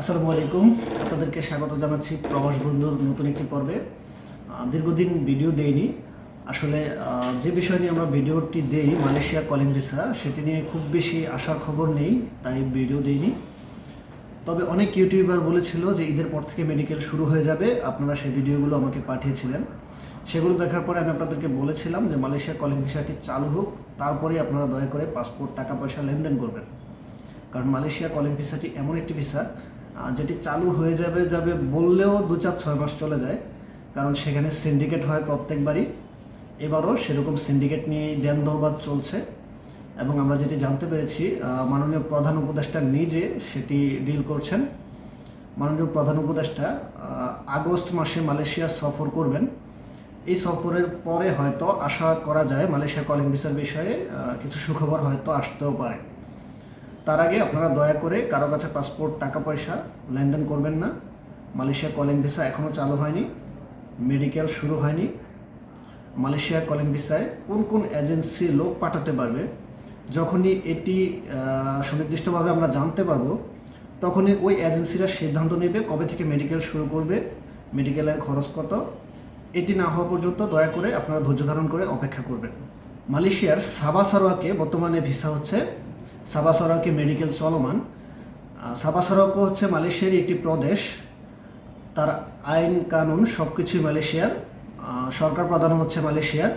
আসসালামু আলাইকুম। আপনাদেরকে স্বাগত জানাচ্ছি প্রবাস বন্ধুর নতুন একটি পর্বে। দীর্ঘদিন ভিডিও দেইনি। আসলে যে বিষয় নিয়ে আমরা ভিডিওটি দেই, মালয়েশিয়া কলিং ভিসা, সেটি নিয়ে খুব বেশি আসার খবর নেই, তাই ভিডিও দেইনি। তবে অনেক ইউটিউবার বলেছিল যে ঈদের পর থেকে মেডিকেল শুরু হয়ে যাবে, আপনারা সেই ভিডিওগুলো আমাকে পাঠিয়েছিলেন। সেগুলো দেখার পরে আমি আপনাদেরকে বলেছিলাম যে মালয়েশিয়া কলিং ভিসাটি চালু হোক তারপরেই আপনারা দয়া করে পাসপোর্ট, টাকা পয়সা লেনদেন করবেন। কারণ মালয়েশিয়া কলিং ভিসাটি এমন একটি ভিসা যেটি চালু হয়ে যাবে যাবে বললেও দু চার ছয় মাস চলে যায়, কারণ সেখানে সিন্ডিকেট হয় প্রত্যেকবারই। এবারও সেরকম সিন্ডিকেট নিয়েই দেন দরবার চলছে এবং আমরা যেটি জানতে পেরেছি মাননীয় প্রধান উপদেষ্টা নিজে সেটি ডিল করছেন। মাননীয় প্রধান উপদেষ্টা আগস্ট মাসে মালয়েশিয়া সফর করবেন। এই সফরের পরে হয়তো আশা করা যায় মালয়েশিয়া কলিং ভিসার বিষয়ে কিছু সুখবর হয়তো আসতেও পারে। তার আগে আপনারা দয়া করে কারও কাছে পাসপোর্ট, টাকা পয়সা, লেনদেন করবেন না। মালয়েশিয়া কলিং ভিসা এখনও চালু হয়নি। মেডিকেল শুরু হয়নি। মালয়েশিয়া কলিং ভিসায় কোন কোন এজেন্সি লোক পাঠাতে পারবে, যখনই এটি সুনির্দিষ্টভাবে আমরা জানতে পারব, তখনই ওই এজেন্সিরা সিদ্ধান্ত নেবে কবে থেকে মেডিকেল শুরু করবে মেডিকেলের খরচ কত। এটি না হওয়া পর্যন্ত দয়া করে আপনারা ধৈর্য ধারণ করে অপেক্ষা করবেন। মালয়েশিয়ার সাবা সারোয়াকে বর্তমানে ভিসা হচ্ছে সাবা মেডিকেল চলমান। সাবা হচ্ছে মালয়েশিয়ারই একটি প্রদেশ। তার আইন কানুন সব কিছুই মালয়েশিয়ার সরকার প্রধান হচ্ছে মালয়েশিয়ার।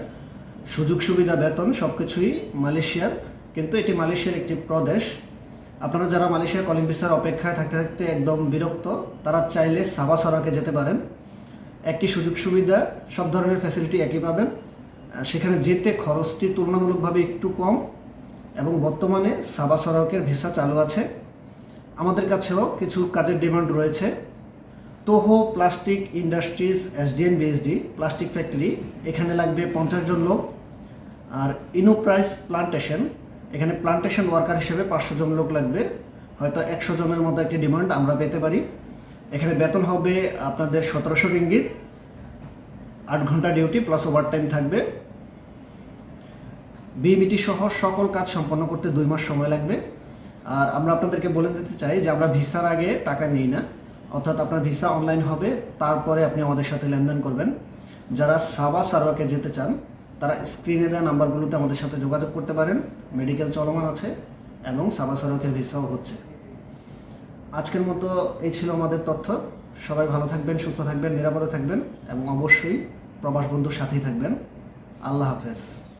সুযোগ সুবিধা, বেতন সব কিছুই মালয়েশিয়ার। কিন্তু এটি মালয়েশিয়ার একটি প্রদেশ। আপনারা যারা মালয়েশিয়া কলিং ভিসার অপেক্ষায় থাকতে থাকতে একদম বিরক্ত, তারা চাইলে সাবা সারাকে যেতে পারেন। একটি সুযোগ সুবিধা, সব ধরনের ফ্যাসিলিটি একই পাবেন। সেখানে যেতে খরচটি তুলনামূলকভাবে একটু কম। এবং বর্তমানে সাবা সড়কের ভিসা চালু আছে। আমাদের কাছেও কিছু কাজের ডিমান্ড রয়েছে। তোহো plastic industries SDN BSD, plastic factory, এখানে লাগবে পঞ্চাশ জন লোক। আর ইনোপ্রাইস প্লান্টেশন, এখানে প্লান্টেশন ওয়ার্কার হিসেবে পাঁচশো জন লোক লাগবে। হয়তো একশো জনের মতো একটি ডিমান্ড আমরা পেতে পারি। এখানে বেতন হবে আপনাদের সতেরোশো রিঙ্গিত। আট ঘণ্টা ডিউটি প্লাস ওভার টাইম থাকবে। বিএমিটি সহ সকল কাজ সম্পন্ন করতে দুই মাস সময় লাগবে। আর আমরা আপনাদেরকে বলে দিতে চাই যে আমরা ভিসার আগে টাকা নিই না। অর্থাৎ আপনার ভিসা অনলাইন হবে, তারপরে আপনি আমাদের সাথে লেনদেন করবেন। যারা সাবা সারোয়াকে যেতে চান, তারা স্ক্রিনে দেওয়া নাম্বারগুলোতে আমাদের সাথে যোগাযোগ করতে পারেন। মেডিকেল চলমান আছে এবং সাবা সারোয়াকের ভিসাও হচ্ছে। আজকের মতো এই ছিল আমাদের তথ্য। সবাই ভালো থাকবেন, সুস্থ থাকবেন, নিরাপদে থাকবেন এবং অবশ্যই প্রবাস বন্ধুর সাথেই থাকবেন। আল্লাহ হাফেজ।